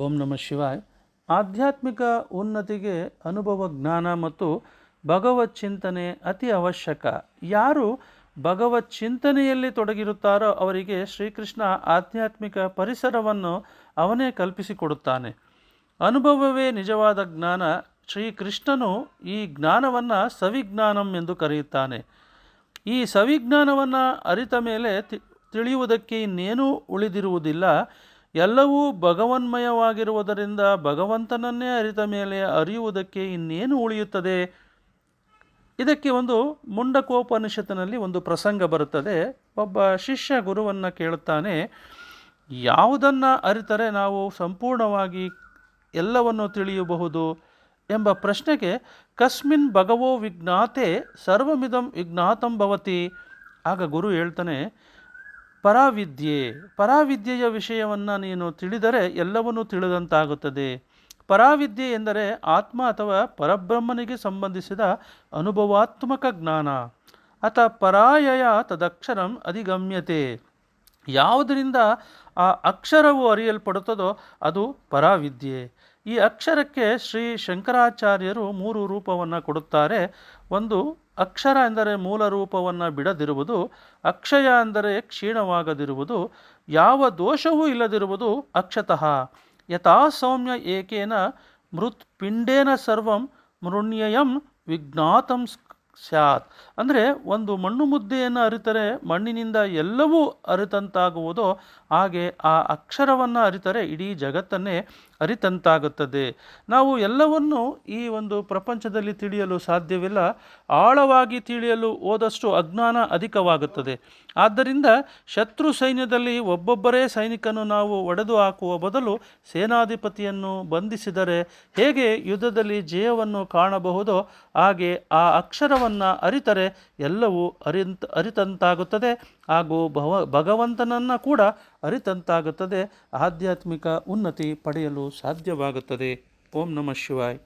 ಓಂ ನಮಃ ಶಿವಾಯ್. ಆಧ್ಯಾತ್ಮಿಕ ಉನ್ನತಿಗೆ ಅನುಭವ ಜ್ಞಾನ ಮತ್ತು ಭಗವತ್ ಚಿಂತನೆ ಅತಿ ಅವಶ್ಯಕ. ಯಾರು ಭಗವತ್ ಚಿಂತನೆಯಲ್ಲಿ ತೊಡಗಿರುತ್ತಾರೋ ಅವರಿಗೆ ಶ್ರೀಕೃಷ್ಣ ಆಧ್ಯಾತ್ಮಿಕ ಪರಿಸರವನ್ನು ಅವನೇ ಕಲ್ಪಿಸಿಕೊಡುತ್ತಾನೆ. ಅನುಭವವೇ ನಿಜವಾದ ಜ್ಞಾನ. ಶ್ರೀಕೃಷ್ಣನು ಈ ಜ್ಞಾನವನ್ನು ಸವಿಜ್ಞಾನಂ ಎಂದು ಕರೆಯುತ್ತಾನೆ. ಈ ಸವಿಜ್ಞಾನವನ್ನು ಅರಿತ ಮೇಲೆ ತಿಳಿಯುವುದಕ್ಕೆ ಇನ್ನೇನೂ ಉಳಿದಿರುವುದಿಲ್ಲ. ಎಲ್ಲವೂ ಭಗವನ್ಮಯವಾಗಿರುವುದರಿಂದ ಭಗವಂತನನ್ನೇ ಅರಿತ ಮೇಲೆ ಅರಿಯುವುದಕ್ಕೆ ಇನ್ನೇನು ಉಳಿಯುತ್ತದೆ? ಇದಕ್ಕೆ ಒಂದು ಮುಂಡಕೋಪನಿಷತ್ತಿನಲ್ಲಿ ಒಂದು ಪ್ರಸಂಗ ಬರುತ್ತದೆ. ಒಬ್ಬ ಶಿಷ್ಯ ಗುರುವನ್ನು ಕೇಳುತ್ತಾನೆ, ಯಾವುದನ್ನು ಅರಿತರೆ ನಾವು ಸಂಪೂರ್ಣವಾಗಿ ಎಲ್ಲವನ್ನು ತಿಳಿಯಬಹುದು? ಎಂಬ ಪ್ರಶ್ನೆಗೆ, ಕಸ್ಮಿನ್ ಭಗವೋ ವಿಜ್ಞಾತೆ ಸರ್ವಮಿದಂ ವಿಜ್ಞಾತಂ ಭವತಿ. ಆಗ ಗುರು ಹೇಳ್ತಾನೆ ಪರಾವಿದ್ಯೆ. ಪರಾವಿದ್ಯೆಯ ವಿಷಯವನ್ನು ನೀನು ತಿಳಿದರೆ ಎಲ್ಲವನ್ನೂ ತಿಳಿದಂತಾಗುತ್ತದೆ. ಪರಾವಿದ್ಯೆ ಎಂದರೆ ಆತ್ಮ ಅಥವಾ ಪರಬ್ರಹ್ಮನಿಗೆ ಸಂಬಂಧಿಸಿದ ಅನುಭವಾತ್ಮಕ ಜ್ಞಾನ. ಅಥ ಪರಾಯಯ ತದಕ್ಷರಂ ಅಧಿಗಮ್ಯತೆ. ಯಾವುದರಿಂದ ಆ ಅಕ್ಷರವು ಅರಿಯಲ್ಪಡುತ್ತದೋ ಅದು ಪರಾವಿದ್ಯೆ. ಈ ಅಕ್ಷರಕ್ಕೆ ಶ್ರೀ ಶಂಕರಾಚಾರ್ಯರು ಮೂರು ರೂಪವನ್ನು ಕೊಡುತ್ತಾರೆ. ಒಂದು ಅಕ್ಷರ ಎಂದರೆ ಮೂಲ ರೂಪವನ್ನು ಬಿಡದಿರುವುದು, ಅಕ್ಷಯ ಅಂದರೆ ಕ್ಷೀಣವಾಗದಿರುವುದು, ಯಾವ ದೋಷವೂ ಇಲ್ಲದಿರುವುದು ಅಕ್ಷತಃ. ಯಥಾ ಸೌಮ್ಯ ಏಕೇನ ಮೃತ್ಪಿಂಡೇನ ಸರ್ವಂ ಮೃಣ್ಯಯಂ ವಿಜ್ಞಾತಂ ಸ್ಯಾತ್. ಅಂದರೆ ಒಂದು ಮಣ್ಣು ಮುದ್ದೆಯನ್ನು ಅರಿತರೆ ಮಣ್ಣಿನಿಂದ ಎಲ್ಲವೂ ಅರಿತಂತಾಗುವುದೋ ಹಾಗೆ ಆ ಅಕ್ಷರವನ್ನು ಅರಿತರೆ ಇಡೀ ಜಗತ್ತನ್ನೇ ಅರಿತಂತಾಗುತ್ತದೆ. ನಾವು ಎಲ್ಲವನ್ನು ಈ ಒಂದು ಪ್ರಪಂಚದಲ್ಲಿ ತಿಳಿಯಲು ಸಾಧ್ಯವಿಲ್ಲ, ಆಳವಾಗಿ ತಿಳಿಯಲು ಹೋದಷ್ಟು ಅಜ್ಞಾನ ಅಧಿಕವಾಗುತ್ತದೆ. ಆದ್ದರಿಂದ ಶತ್ರು ಸೈನ್ಯದಲ್ಲಿ ಒಬ್ಬೊಬ್ಬರೇ ಸೈನಿಕನು ನಾವು ಒಡೆದು ಹಾಕುವ ಬದಲು ಸೇನಾಧಿಪತಿಯನ್ನು ಬಂಧಿಸಿದರೆ ಹೇಗೆ ಯುದ್ಧದಲ್ಲಿ ಜಯವನ್ನು ಕಾಣಬಹುದೋ ಹಾಗೆ ಆ ಅಕ್ಷರವನ್ನು ಅರಿತರೆ ಎಲ್ಲವೂ ಅರಿತ, ಅರಿತಂತಾಗುತ್ತದೆ. ಹಾಗೂ ಭವ, ಭಗವಂತನನ್ನು ಕೂಡ ಅರಿತಂತಾಗುತ್ತದೆ. ಆಧ್ಯಾತ್ಮಿಕ ಉನ್ನತಿ ಪಡೆಯಲು ಸಾಧ್ಯವಾಗುತ್ತದೆ. ಓಂ ನಮಃ ಶಿವಾಯ್.